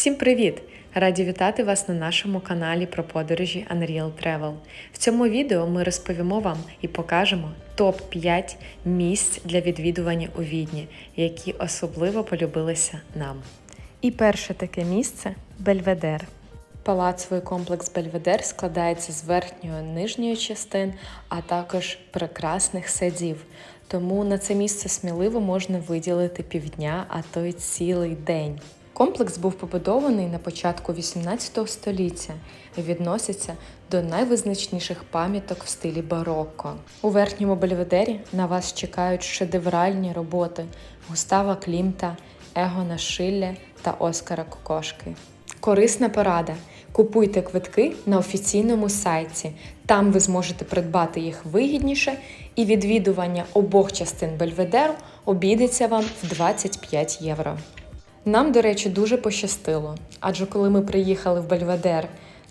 Всім привіт! Раді вітати вас на нашому каналі про подорожі Unreal Travel. В цьому відео ми розповімо вам і покажемо топ-5 місць для відвідування у Відні, які особливо полюбилися нам. І перше таке місце Бельведер. Палацовий комплекс Бельведер складається з верхньої нижньої частин, а також прекрасних садів. Тому на це місце сміливо можна виділити півдня, а то й цілий день. Комплекс був побудований на початку 18 століття і відноситься до найвизначніших пам'яток в стилі барокко. У верхньому бельведері на вас чекають шедевральні роботи Густава Клімта, Егона Шилле та Оскара Кокошки. Корисна порада. Купуйте квитки на офіційному сайті. Там ви зможете придбати їх вигідніше, і відвідування обох частин Бельведеру обійдеться вам в 25 євро. Нам, до речі, дуже пощастило, адже коли ми приїхали в Бельведер,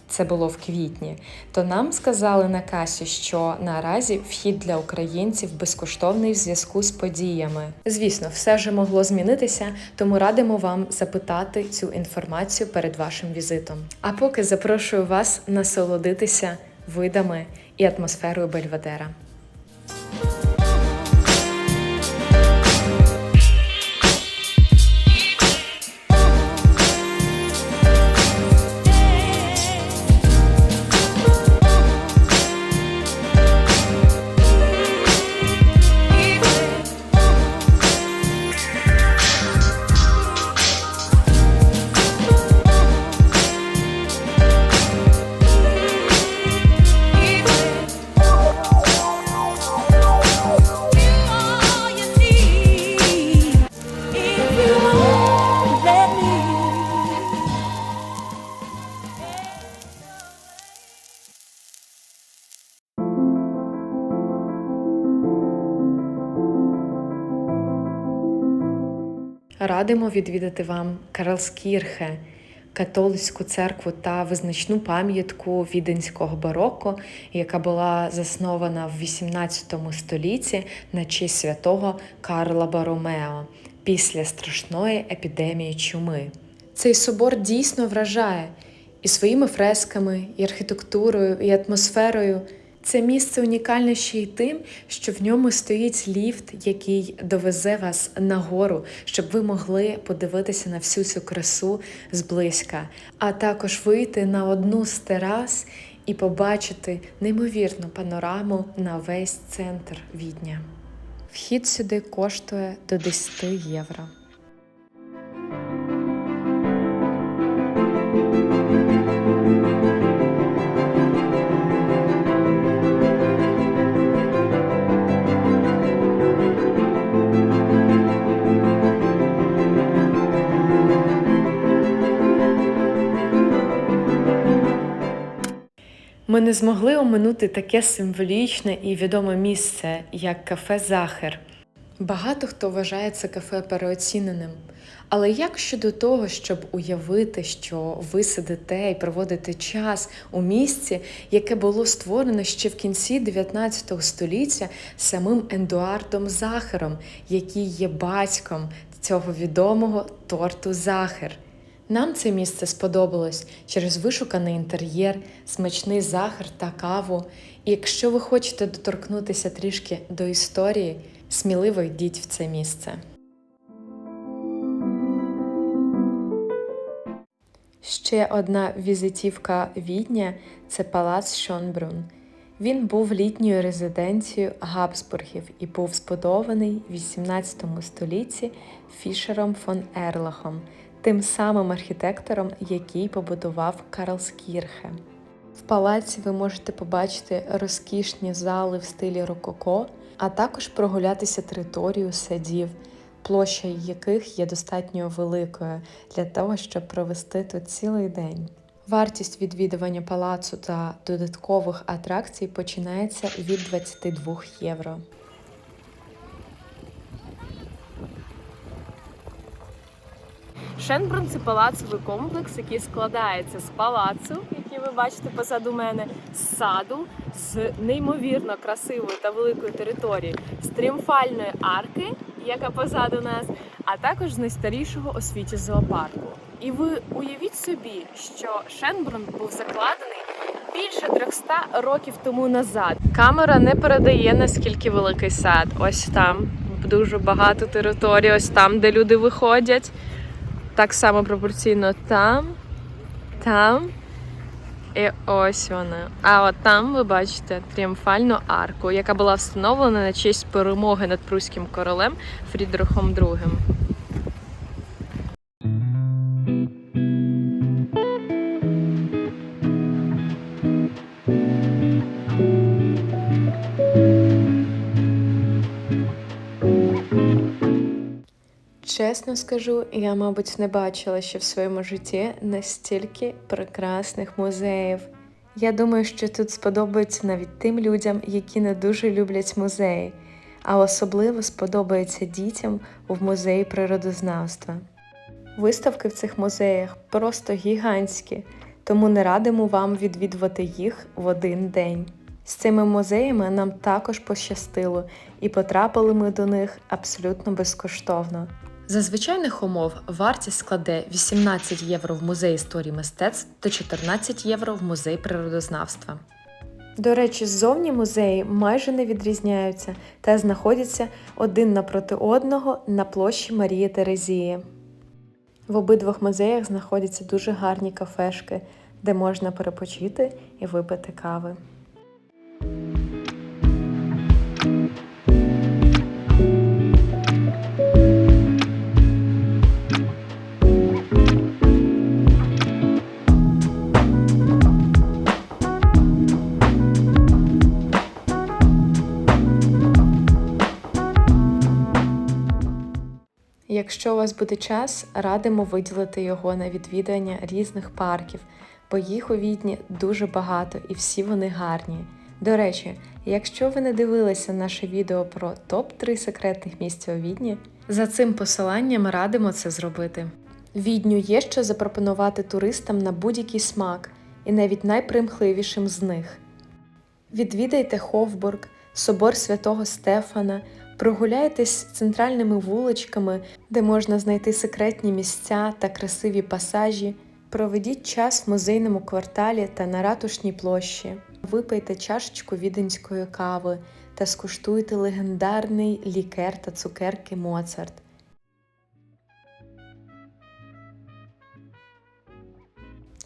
це було в квітні, то нам сказали на касі, що наразі вхід для українців безкоштовний в зв'язку з подіями. Звісно, все же могло змінитися, тому радимо вам запитати цю інформацію перед вашим візитом. А поки запрошую вас насолодитися видами і атмосферою Бельведера. Радимо відвідати вам Карлскірхе, католицьку церкву та визначну пам'ятку віденського бароко, яка була заснована в 18 столітті на честь святого Карла Баромео після страшної епідемії чуми. Цей собор дійсно вражає і своїми фресками, і архітектурою, і атмосферою. Це місце унікальне ще й тим, що в ньому стоїть ліфт, який довезе вас нагору, щоб ви могли подивитися на всю цю красу зблизька, а також вийти на одну з терас і побачити неймовірну панораму на весь центр Відня. Вхід сюди коштує до 10 євро. Не змогли оминути таке символічне і відоме місце, як кафе Захер. Багато хто вважає це кафе переоціненим. Але як щодо того, щоб уявити, що ви сидите і проводите час у місці, яке було створено ще в кінці 19 століття самим Ендуардом Захером, який є батьком цього відомого торту Захер? Нам це місце сподобалось через вишуканий інтер'єр, смачний захар та каву. І якщо ви хочете доторкнутися трішки до історії, сміливо йдіть в це місце. Ще одна візитівка Відня це палац Шонбрун. Він був літньою резиденцією Габсбургів і був збудований в 18 столітті Фішером фон Ерлахом, тим самим архітектором, який побудував Карлскірхе. В палаці ви можете побачити розкішні зали в стилі рококо, а також прогулятися територію садів, площа яких є достатньо великою для того, щоб провести тут цілий день. Вартість відвідування палацу та додаткових атракцій починається від 22 євро. Шенбрун це палацовий комплекс, який складається з палацу, який ви бачите позаду мене, з саду, з неймовірно красивої та великої території, з тріумфальної арки, яка позаду нас, а також з найстарішого у світі зоопарку. І ви уявіть собі, що Шенбрун був закладений більше 300 років тому назад. Камера не передає наскільки великий сад. Ось там дуже багато територій, ось там, де люди виходять. Так само пропорційно там, там. І ось вона. А от там ви бачите тріумфальну арку, яка була встановлена на честь перемоги над прусським королем Фрідрихом II. Чесно скажу, я, мабуть, не бачила ще в своєму житті настільки прекрасних музеїв. Я думаю, що тут сподобається навіть тим людям, які не дуже люблять музеї, а особливо сподобається дітям в музеї природознавства. Виставки в цих музеях просто гігантські, тому не радимо вам відвідувати їх в один день. З цими музеями нам також пощастило, і потрапили ми до них абсолютно безкоштовно. За звичайних умов вартість складе 18 євро в музеї історії мистецтв та 14 євро в музей природознавства. До речі, ззовні музеї майже не відрізняються та знаходяться один напроти одного на площі Марії Терезії. В обидвох музеях знаходяться дуже гарні кафешки, де можна перепочити і випити кави. Якщо у вас буде час, радимо виділити його на відвідування різних парків, бо їх у Відні дуже багато і всі вони гарні. До речі, якщо ви не дивилися наше відео про топ-3 секретних місця у Відні, за цим посиланням радимо це зробити. Відню є що запропонувати туристам на будь-який смак, і навіть найпримхливішим з них. Відвідайте Ховбург, собор святого Стефана, прогуляйтесь центральними вуличками, де можна знайти секретні місця та красиві пасажі. Проведіть час в музейному кварталі та на ратушній площі. Випийте чашечку віденської кави та скуштуйте легендарний лікер та цукерки Моцарт.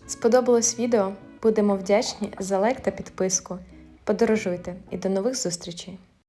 Сподобалось відео? Будемо вдячні за лайк та підписку. Подорожуйте і до нових зустрічей!